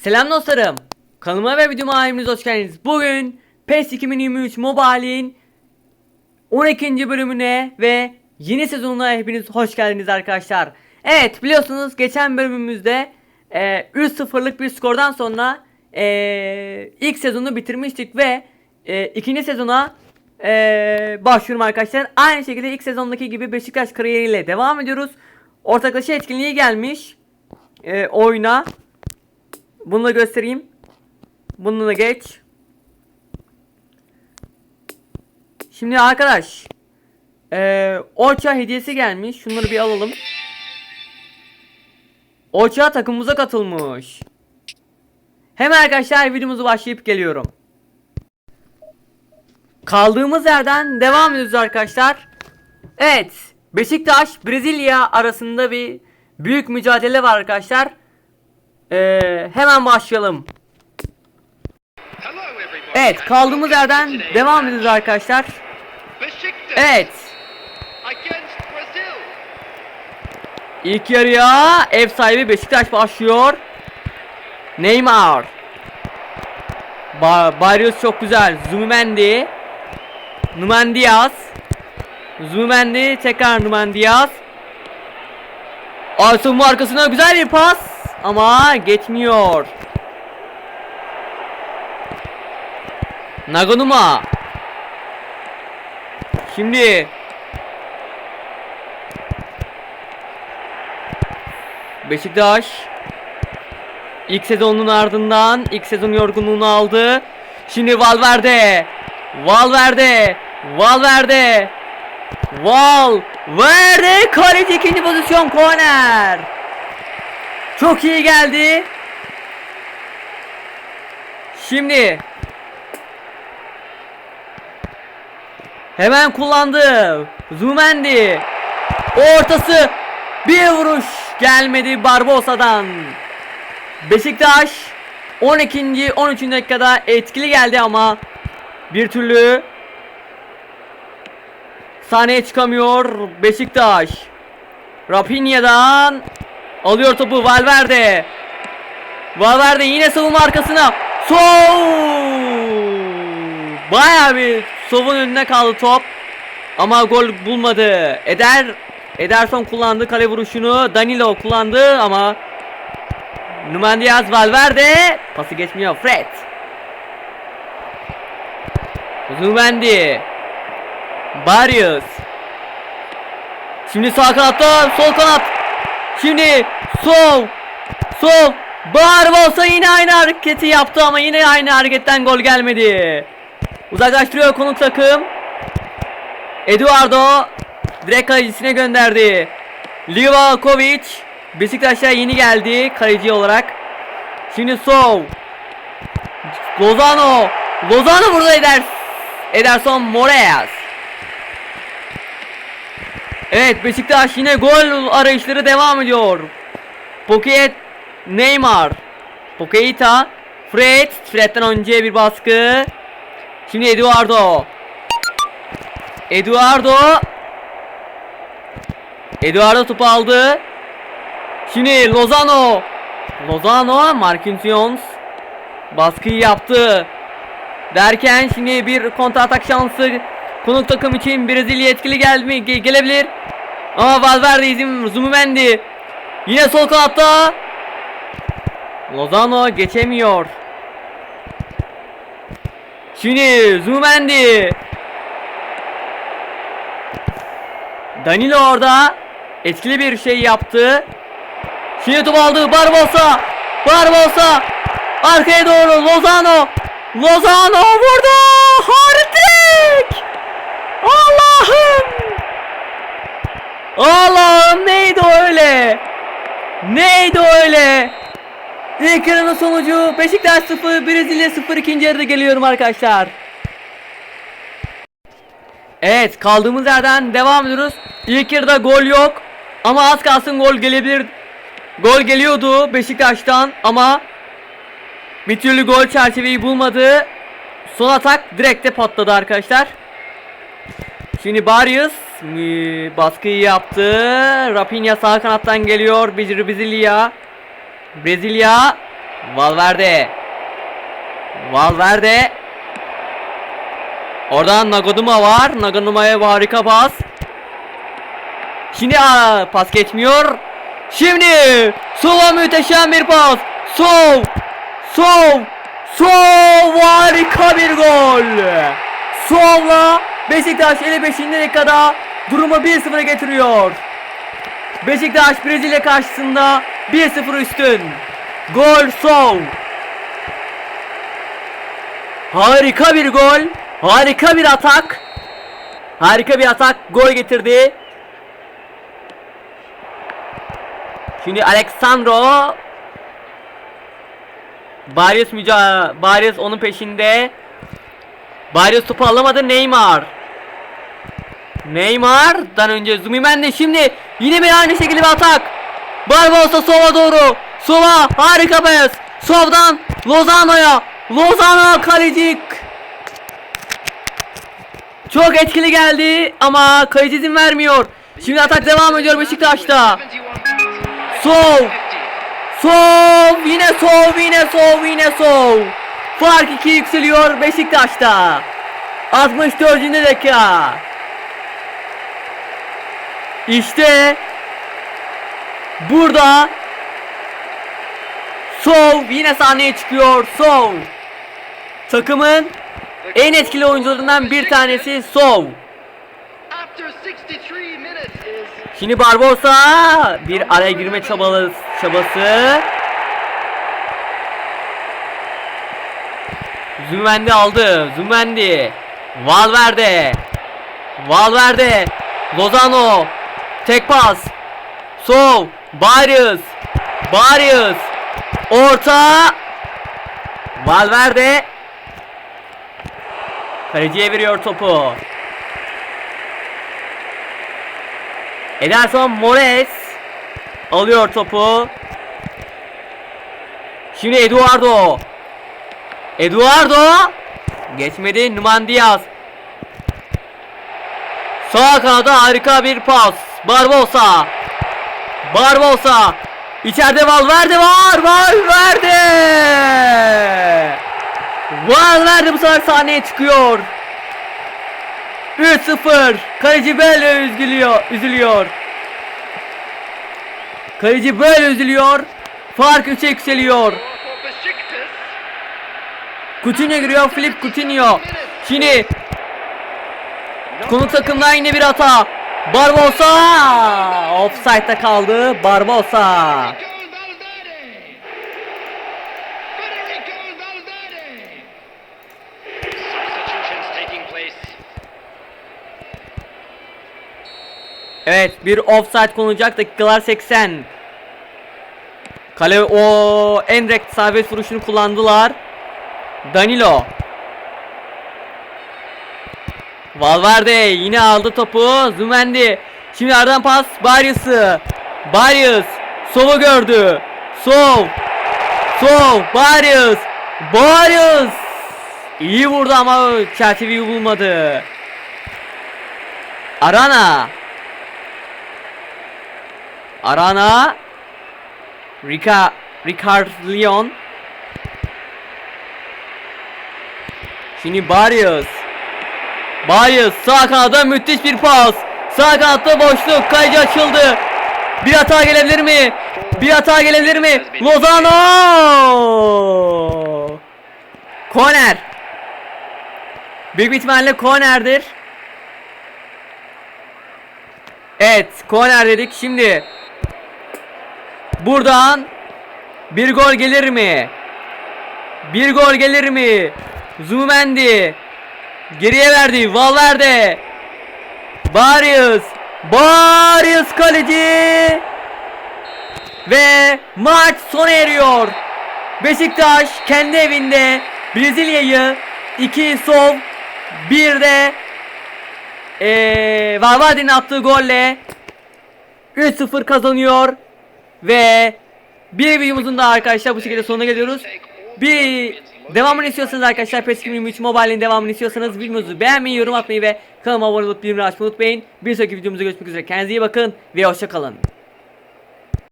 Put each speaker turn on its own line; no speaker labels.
Selam dostlarım. Kanalıma ve videoma hepiniz hoş geldiniz. Bugün PES 2023 Mobile'in 12. bölümüne ve yeni sezonuna hepiniz hoş geldiniz arkadaşlar. Evet biliyorsunuz geçen bölümümüzde e, 3-0'lık bir skordan sonra e, ilk sezonu bitirmiştik ve e, ikinci sezona e, başlıyorum arkadaşlar. Aynı şekilde ilk sezondaki gibi Beşiktaş kariyeriyle devam ediyoruz. Ortaklaşa etkinliği gelmiş e, oyuna. Bunu da göstereyim. Bunu da geç. Şimdi arkadaş. Eee Orça hediyesi gelmiş. Şunları bir alalım. Orça takımımıza katılmış. Hemen arkadaşlar videomuzu başlayıp geliyorum. Kaldığımız yerden devam ediyoruz arkadaşlar. Evet. Beşiktaş Brezilya arasında bir büyük mücadele var arkadaşlar. Ee, hemen başlayalım. Evet kaldığımız yerden devam ediyoruz arkadaşlar. Evet. İlk yarıya ev sahibi Beşiktaş başlıyor. Neymar. Ba Barrios çok güzel. Zubimendi. Numan Diaz. Zubimendi tekrar Numan Diaz. Arsın arkasına güzel bir pas ama geçmiyor. Nagonuma. Şimdi Beşiktaş ilk sezonun ardından ilk sezon yorgunluğunu aldı. Şimdi Valverde. Valverde. Valverde. Valverde kaleci ikinci pozisyon korner. Çok iyi geldi. Şimdi hemen kullandı. Zumendi. Ortası bir vuruş gelmedi Barbosa'dan. Beşiktaş 12. 13. dakikada etkili geldi ama bir türlü sahneye çıkamıyor Beşiktaş. Rafinha'dan alıyor topu Valverde. Valverde yine savunma arkasına. Sov! Bayağı bir Sov'un önüne kaldı top. Ama gol bulmadı. Eder Ederson kullandı kale vuruşunu. Danilo kullandı ama Numan Diaz Valverde pası geçmiyor. Fred. Zumendi. Barrios. Şimdi sağ kanatta sol kanat. Şimdi sol. Sol. Barbosa yine aynı hareketi yaptı ama yine aynı hareketten gol gelmedi. Uzaklaştırıyor konuk takım. Eduardo direkt kalecisine gönderdi. Livakovic Beşiktaş'a yeni geldi kaleci olarak. Şimdi Sov. Lozano. Lozano burada eder. Ederson Moraes. Evet Beşiktaş yine gol arayışları devam ediyor. Poket Neymar. Pokeita. Fred. Fred'den önce bir baskı. Şimdi Eduardo. Eduardo. Eduardo topu aldı. Şimdi Lozano. Lozano. Marquinhos. Baskıyı yaptı. Derken şimdi bir kontra atak şansı konuk takım için Brezilya etkili gelme ge- gelebilir. Ama Valverde izin Zubimendi. Yine sol kanatta. Lozano geçemiyor. Şimdi Zubimendi. Danilo orada etkili bir şey yaptı. Şimdi top aldı Barbosa. Barbosa. Arkaya doğru Lozano. Lozano vurdu. Hartrik. Allah'ım. Allah'ım neydi öyle? Neydi o öyle? İlk yarının sonucu Beşiktaş 0 Brezilya 0 ikinci yarıda geliyorum arkadaşlar. Evet kaldığımız yerden devam ediyoruz. İlk yarıda gol yok. Ama az kalsın gol gelebilir. Gol geliyordu Beşiktaş'tan ama bir türlü gol çerçeveyi bulmadı. Son atak direkte patladı arkadaşlar. Şimdi Barrios baskıyı yaptı. Rafinha sağ kanattan geliyor. Brezilya. Brezilya. Valverde. Valverde. Oradan Nagoduma var. Nagoduma'ya harika pas. Şimdi aa, pas geçmiyor. Şimdi Sova müteşem bir pas. Sov. Sov. Sov harika bir gol. Sov'la Beşiktaş 55. dakikada durumu 1-0'a getiriyor. Beşiktaş Brezilya karşısında 1-0 üstün. Gol Sov. Harika bir gol. Harika bir atak. Harika bir atak gol getirdi. Şimdi Alexandro Barrios müca Barrios onun peşinde. Barrios topu alamadı Neymar. Neymar'dan önce Zumimen şimdi yine bir aynı şekilde bir atak. Barbosa Sova doğru. Sova harika beyaz. Sov'dan Lozano'ya. Lozano kaleci. Çok etkili geldi ama kaleci izin vermiyor. Şimdi atak devam ediyor Beşiktaş'ta. Sov. Sov yine sov yine sov yine sov. Fark 2 yükseliyor Beşiktaş'ta. 64. dakika. İşte burada Sov yine sahneye çıkıyor. Sov. Takımın en etkili oyuncularından bir tanesi Sov.
After 63 minutes is
Şimdi Barbosa bir araya girme çabalı, çabası. Zümendi aldı. Zümendi. Valverde. Valverde. Lozano. Tek pas. Sol. Barrios. Barrios. Orta. Valverde. Kaleciye veriyor topu. Ederson Mores alıyor topu. Şimdi Eduardo. Eduardo geçmedi Numan Diaz. Sağ kanada harika bir pas. Barbosa. Barbosa. İçeride Valverde var. Valverde. Valverde bu sefer sahneye çıkıyor. 3-0. Kaleci böyle üzülüyor. Üzülüyor. Kaleci böyle üzülüyor. Fark 3'e yükseliyor. Coutinho giriyor. Filip Coutinho. Şimdi konuk takımdan yine bir hata. Barbosa. Offside'da kaldı. Barbosa. Evet bir offside konulacak dakikalar 80. Kale o en direkt serbest vuruşunu kullandılar. Danilo. Valverde yine aldı topu. Zumendi. Şimdi aradan pas Barrios'ı. Barrios. Sov'u gördü. Sov. Sov. Barrios. Barrios. İyi vurdu ama çerçeveyi bulmadı. Arana. Arana Rika Ricard Leon Şimdi Barrios Barrios sağ kanada müthiş bir pas Sağ kanatta boşluk kaleci açıldı Bir hata gelebilir mi? Bir hata gelebilir mi? Lozano Korner Büyük ihtimalle kornerdir Evet, korner dedik. Şimdi buradan bir gol gelir mi? Bir gol gelir mi? Zumendi geriye verdi. Valverde Barrios Barrios kaleci ve maç sona eriyor. Beşiktaş kendi evinde Brezilya'yı 2 sol 1 de ee, Valverde'nin attığı golle 3-0 kazanıyor ve bir videomuzun da arkadaşlar bu şekilde sonuna geliyoruz. Bir devamını istiyorsanız arkadaşlar PES 2023 Mobile'in devamını istiyorsanız videomuzu beğenmeyi, yorum atmayı ve kanalıma abone olup bildirimleri açmayı unutmayın. Bir sonraki videomuzda görüşmek üzere. Kendinize iyi bakın ve hoşçakalın.